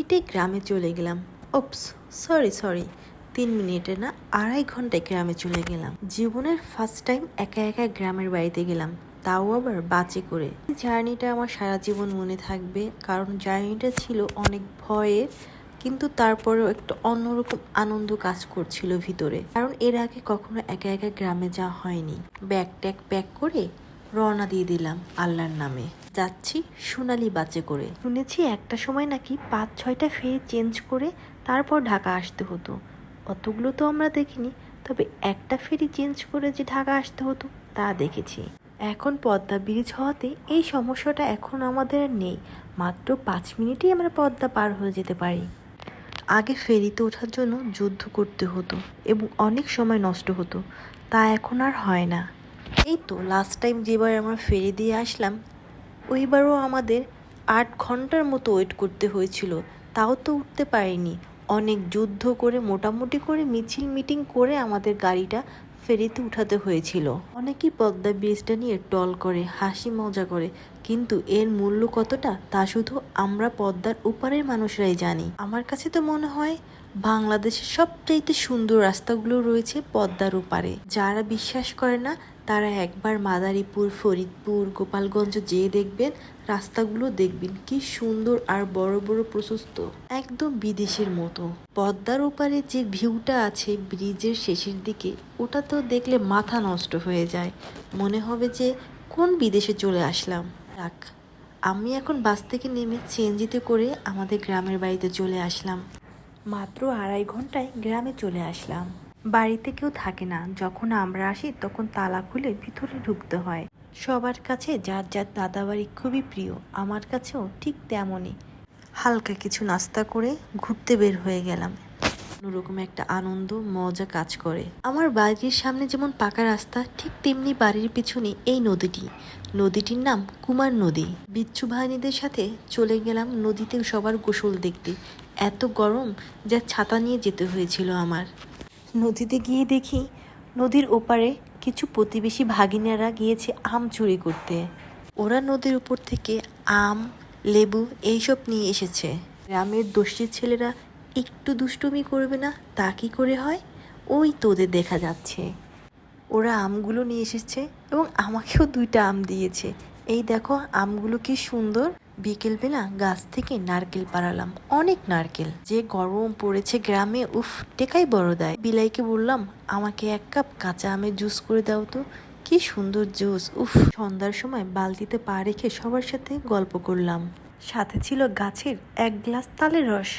মিনিটে গ্রামে চলে গেলাম। Oops, sorry sorry. তিন মিনিটে না আড়াই ঘন্টায় গ্রামে চলে গেলাম। জীবনের ফার্স্ট টাইম একা একা গ্রামের বাড়িতে গেলাম। তাও আবার বাসে করে। জার্নিটা আমার সারা জীবন মনে থাকবে। কারণ জার্নিটা ছিল অনেক ভয়ের কিন্তু তারপরেও একটা অন্যরকম আনন্দ কাজ করছিল ভিতরে। কারণ এর আগে কখনো একা একা গ্রামে যাওয়া হয়নি। ব্যাগ ট্যাগ প্যাক করে রওনা দিয়ে দিলাম আল্লাহর নামে। যাচ্ছি সোনালি বাসে করে। শুনেছি একটা সময় নাকি পাঁচ ছয়টা ফেরি চেঞ্জ করে তারপর ঢাকা আসতে হতো। অতগুলো তো আমরা দেখিনি তবে একটা ফেরি চেঞ্জ করে যে ঢাকা আসতে হতো তা দেখেছি। এখন পদ্মা ব্রিজ হওয়াতে এই সমস্যাটা এখন আমাদের নেই মাত্র পাঁচ মিনিটেই আমরা পদ্মা পার হয়ে যেতে পারি। আগে ফেরিতে ওঠার জন্য যুদ্ধ করতে হতো এবং অনেক সময় নষ্ট হতো তা এখন আর হয় না। এই তো লাস্ট টাইম যেবার আমরা ফেরি দিয়ে আসলাম, ওইবারও আমাদের আট ঘণ্টার মতো ওয়েট করতে হয়েছিল। তাও তো উঠতে পারিনি। অনেক যুদ্ধ করে, মোটামুটি করে মিছিল মিটিং করে আমাদের গাড়িটা ফেরিতে উঠাতে হয়েছিল। অনেকেই পদ্মা ব্রিজটা নিয়ে টল করে, হাসি মজা করে, কিন্তু এর মূল্য কতটা তা শুধু আমরা পদ্মার উপারের মানুষরাই জানি। আমার কাছে তো মনে হয় বাংলাদেশের সবচাইতে সুন্দর রাস্তাগুলো রয়েছে পদ্মার ওপারে। যারা বিশ্বাস করে না, তারা একবার মাদারীপুর, ফরিদপুর, গোপালগঞ্জ যেয়ে দেখবেন, রাস্তাগুলো দেখবেন কি সুন্দর আর বড় বড় প্রশস্ত। একদম বিদেশের মতো। পদ্মার ওপারে যে ভিউটা আছে ব্রিজের শেষের দিকে, ওটা তো দেখলে মাথা নষ্ট হয়ে যায়। মনে হবে যে, কোন বিদেশে চলে আসলাম? রাখ আমি এখন বাস থেকে নেমে সিএনজিতে করে আমাদের গ্রামের বাড়িতে চলে আসলাম। মাত্র আড়াই ঘন্টায় গ্রামে চলে আসলাম। বাড়িতে কেউ থাকে না। যখন আমরা আসি, তখন তালা খুলে ভিতরে ঢুকতে হয়। সবার কাছে যার যার দাদাবাড়ি খুবই প্রিয়, আমার কাছেও ঠিক তেমনই। হালকা কিছু নাস্তা করে ঘুরতে বের হয়ে গেলাম। অন্যরকম একটা আনন্দ, মজা কাজ করে। আমার বাড়ির সামনে যেমন পাকা রাস্তা, ঠিক তেমনি বাড়ির পিছনে এই নদীটি। নদীটির নাম কুমার নদী। বিচ্ছু বাহিনীদের সাথে চলে গেলাম নদীতে সবার গোসল দেখতে। এত গরম যা ছাতা নিয়ে যেতে হয়েছিল আমার। নদীতে গিয়ে দেখি নদীর ওপারে কিছু প্রতিবেশী ভাগিনারা গিয়েছে আম চুরি করতে। ওরা নদীর উপর থেকে আম লেবু এইসব নিয়ে এসেছে। গ্রামের দোষী ছেলেরা একটু দুষ্টুমি করবে না তা কি করে হয়? ওই তোদের দেখা যাচ্ছে। ওরা আমগুলো নিয়ে এসেছে এবং আমাকেও দুইটা আম দিয়েছে। এই দেখো আমগুলো কি সুন্দর। বিকেলবেলা গাছ থেকে নারকেল পাড়ালাম। অনেক নারকেল। যে গরম পড়েছে গ্রামে, উফ, টেকাই বড় দেয় বিলাইকে বললাম, আমাকে এক কাপ কাঁচা আমের জুস করে দাও তো। কি সুন্দর জুস। উফ, সন্ধ্যার সময় বালতিতে পা রেখে সবার সাথে গল্প করলাম। সাথে ছিল গাছের এক গ্লাস তালের রস।